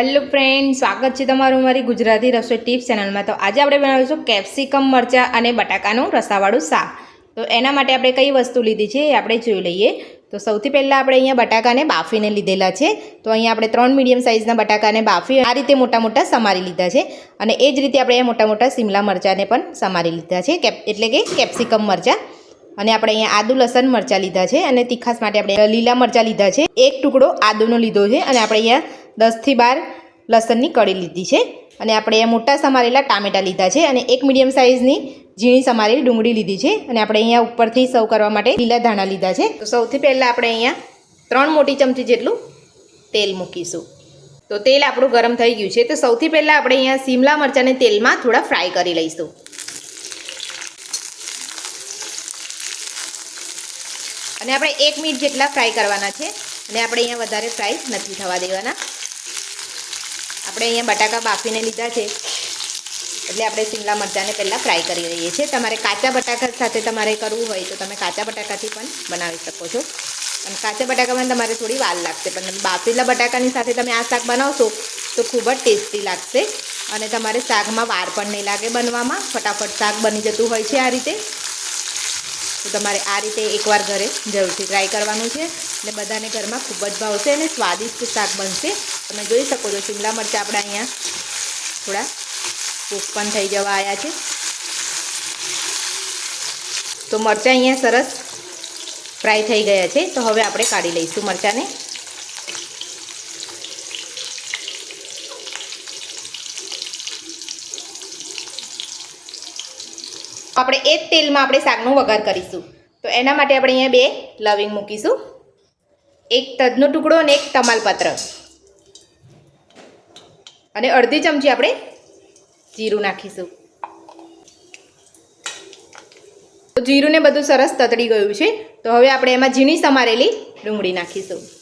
Hello friend, સ્વાગત છે તમારું મારી ગુજરાતી રસોઈ ટિપ્સ ચેનલમાં. તો આજે આપણે બનાવીશું કેપ્સિકમ મરચાં અને બટાકાનું રસાવાળું શાક. તો એના માટે આપણે કઈ વસ્તુ લીધી છે એ આપણે જોઈ લઈએ. તો સૌથી પહેલાં આપણે અહીંયા બટાકાને બાફીને લીધેલા છે. તો અહીંયા આપણે ત્રણ મીડિયમ સાઇઝના બટાકાને બાફી આ રીતે મોટા મોટા સમારી લીધા છે. અને એ જ રીતે આપણે મોટા મોટા સિમલા મરચાંને પણ સમારી લીધા છે એટલે કે કેપ્સિકમ મરચાં. અને આપણે અહીંયા આદુ લસણ મરચાં લીધા છે. અને તીખાસ માટે આપણે લીલા મરચાં લીધા છે. એક ટુકડો આદુનો લીધો છે. અને આપણે અહીંયા દસથી બાર લસણની કળી લીધી છે. અને આપણે અહીંયા મોટા સમારેલા ટામેટાં લીધા છે અને એક મીડિયમ સાઇઝની ઝીણી સમારેલી ડુંગળી લીધી છે. અને આપણે અહીંયા ઉપરથી સર્વ કરવા માટે લીલા ધાણા લીધા છે. તો સૌથી પહેલાં આપણે અહીંયા ત્રણ મોટી ચમચી જેટલું તેલ મૂકીશું. તો તેલ આપણું ગરમ થઈ ગયું છે. તો સૌથી પહેલાં આપણે અહીંયા શિમલા મરચાંને તેલમાં થોડા ફ્રાય કરી લઈશું. અને આપણે એક મિનિટ જેટલા ફ્રાય કરવાના છે. અને આપણે અહીંયા વધારે ફ્રાય નથી થવા દેવાના. આપણે અહીંયા બટાકા બાફીને લીધા છે. એટલે આપણે શિમલા મરચાંને પહેલાં ફ્રાય કરી રહીએ છીએ. તમારે કાચા બટાકા સાથે તમારે કરવું હોય તો તમે કાચા બટાકાથી પણ બનાવી શકો છો. અને કાચા બટાકામાં તમારે થોડી વાર લાગશે. પણ બાફેલા બટાકાની સાથે તમે આ શાક બનાવશો તો ખૂબ જ ટેસ્ટી લાગશે. અને તમારે શાકમાં વાર પણ નહીં લાગે બનવામાં. ફટાફટ શાક બની જતું હોય છે આ રીતે. તો તમારે આ રીતે એકવાર ઘરે જરૂરથી ટ્રાય કરવાનું છે. અને બધાને ઘરમાં ખૂબ જ ભાવશે અને સ્વાદિષ્ટ શાક બનશે. તમે જોઈ શકો છો શિમલા મરચાં આપણે અહીંયા થોડા કૂક પણ થઈ જવા આવ્યા છે. તો મરચાં અહીંયા સરસ ફ્રાય થઈ ગયા છે. તો હવે આપણે કાઢી લઈશું મરચાંને. આપણે એ જ તેલમાં આપણે શાકનો વઘાર કરીશું. તો એના માટે આપણે અહીંયા બે લવિંગ મૂકીશું. એક તજનો ટુકડો અને એક તમાલપત્ર. અને અડધી ચમચી આપણે જીરું નાખીશું. તો જીરુંને બધું સરસ તતડી ગયું છે. તો હવે આપણે એમાં ઝીણી સમારેલી ડુંગળી નાખીશું.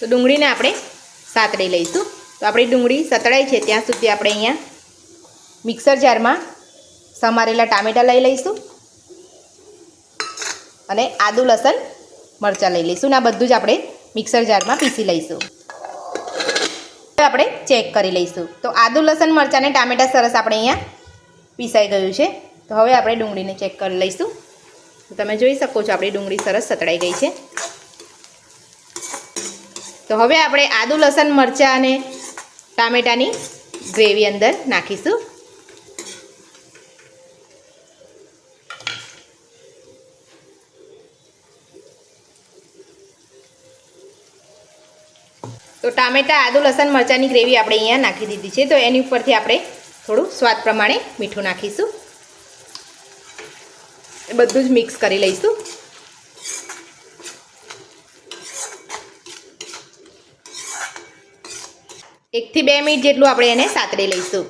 તો ડુંગળીને આપણે સાતડી લઈશું. તો આપણી ડુંગળી સતળાઈ છે, ત્યાં સુધી આપણે અહીંયા મિક્સર જારમાં સમારેલા ટામેટાં લઈ લઈશું અને આદુ, લસણ, મરચાં લઈ લઈશું. ને આ બધું જ આપણે મિક્સર જારમાં પીસી લઈશું. આપણે ચેક કરી લઈશું. તો આદુ, લસણ, મરચાં અને ટામેટાં સરસ આપણે અહીંયા પીસાઈ ગયું છે. તો હવે આપણે ડુંગળીને ચેક કરી લઈશું. તમે જોઈ શકો છો, આપણી ડુંગળી સરસ સતળાઈ ગઈ છે. તો હવે આપણે આદુ, લસણ, મરચાં અને ટામેટાની ગ્રેવી અંદર નાખીશું. તો ટામેટા, આદુ, લસણ, મરચાંની ગ્રેવી આપણે અહીંયા નાખી દીધી છે. તો એની ઉપરથી આપણે થોડું સ્વાદ પ્રમાણે મીઠું નાખીશું. બધું જ મિક્સ કરી લઈશું. એકથી બે મિનિટ જેટલું આપણે એને સાતડી લઈશું.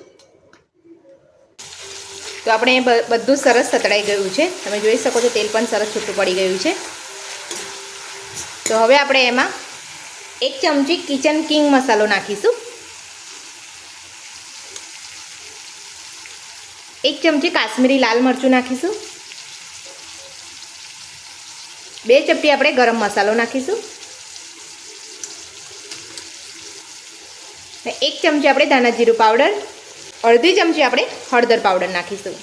તો આપણે બધું સરસ સતળાઈ ગયું છે. તમે જોઈ શકો છો તેલ પણ સરસ છૂટું પડી ગયું છે. તો હવે આપણે એમાં એક ચમચી કિચન કિંગ મસાલો નાખીશું. એક ચમચી કાશ્મીરી લાલ મરચું નાખીશું. બે ચપટી આપણે ગરમ મસાલો નાખીશું. એક ચમચી આપણે ધાણા જીરું પાવડર, અડધી ચમચી આપણે હળદર પાવડર નાખીશું.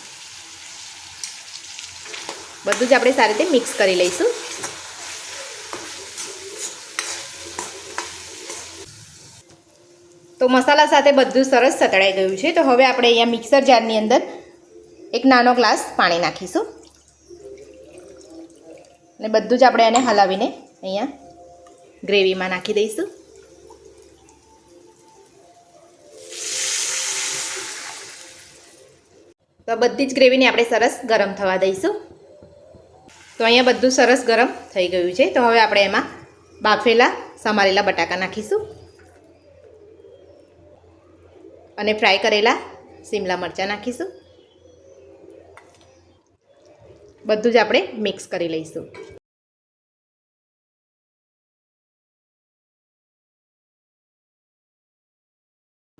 બધું જ આપણે સારી રીતે મિક્સ કરી લઈશું. તો મસાલા સાથે બધું સરસ સતળાઈ ગયું છે. તો હવે આપણે અહીંયા મિક્સર જારની અંદર એક નાનો ગ્લાસ પાણી નાખીશું. અને બધું જ આપણે એને હલાવીને અહીંયા ગ્રેવીમાં નાખી દઈશું. તો બધી જ ગ્રેવીને આપણે સરસ ગરમ થવા દઈશું. તો અહીંયા બધું સરસ ગરમ થઈ ગયું છે. તો હવે આપણે એમાં બાફેલા સમારેલા બટાકા નાખીશું. અને ફ્રાય કરેલા શિમલા મરચાં નાખીશું. બધું જ આપણે મિક્સ કરી લઈશું.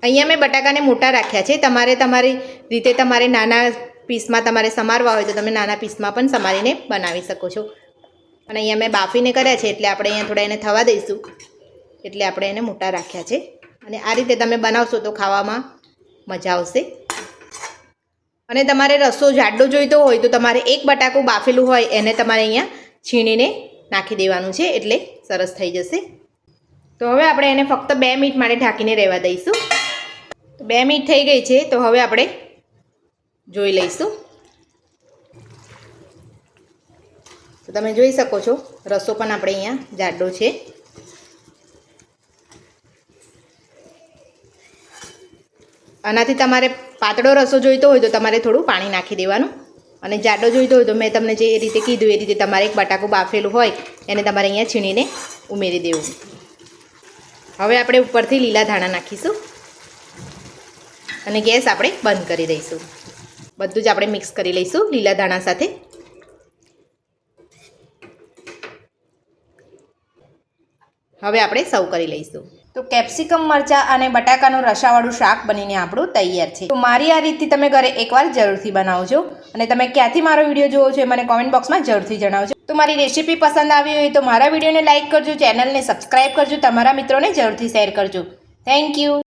અહીંયા મેં બટાકાને મોટા રાખ્યા છે. તમારે તમારી રીતે તમારે નાના પીસમાં તમારે સમારવા હોય તો તમે નાના પીસમાં પણ સમારીને બનાવી શકો છો. અને અહીંયા મેં બાફીને કર્યા છે એટલે આપણે અહીંયા થોડા એને થવા દઈશું. એટલે આપણે એને મોટા રાખ્યા છે. અને આ રીતે તમે બનાવશો તો ખાવામાં મજા આવશે. અને તમારે રસો જાડો જોઈતો હોય તો તમારે એક બટાકું બાફેલું હોય એને તમારે અહીંયા છીણીને નાખી દેવાનું છે એટલે સરસ થઈ જશે. તો હવે આપણે એને ફક્ત બે મિનિટ માટે ઢાંકીને રહેવા દઈશું. બે મિનિટ થઈ ગઈ છે, તો હવે આપણે જોઈ લઈશું. તો તમે જોઈ શકો છો, રસો પણ આપણે અહીંયા જાડો છે. આનાથી તમારે પાતળો રસો જોઈતો હોય તો તમારે થોડું પાણી નાખી દેવાનું. અને જાડો જોઈતો હોય તો મેં તમને જે રીતે કીધું એ રીતે તમારે એક બટાકું બાફેલું હોય, એને તમારે અહીંયા છીણીને ઉમેરી દેવું. હવે આપણે ઉપરથી લીલા ધાણા નાખીશું. અને ગેસ આપણે બંધ કરી દઈશું. બધું જ આપણે મિક્સ કરી લઈશું લીલા ધાણા સાથે. હવે આપણે સર્વ કરી લઈશું. તો કેપ્સિકમ મરચાં અને બટાકાનું રસાવાળું શાક બનીને આપણું તૈયાર છે. તો મારી આ રીતથી તમે ઘરે એકવાર જરૂરથી બનાવજો અને તમે ક્યાંથી મારો વીડિયો જોવો છો એ મને કોમેન્ટ બોક્સમાં જરૂરથી જણાવજો. તો મારી રેસીપી પસંદ આવી હોય તો મારા વિડીયોને લાઇક કરજો, ચેનલને સબસ્ક્રાઈબ કરજો, તમારા મિત્રોને જરૂરથી શેર કરજો. Thank you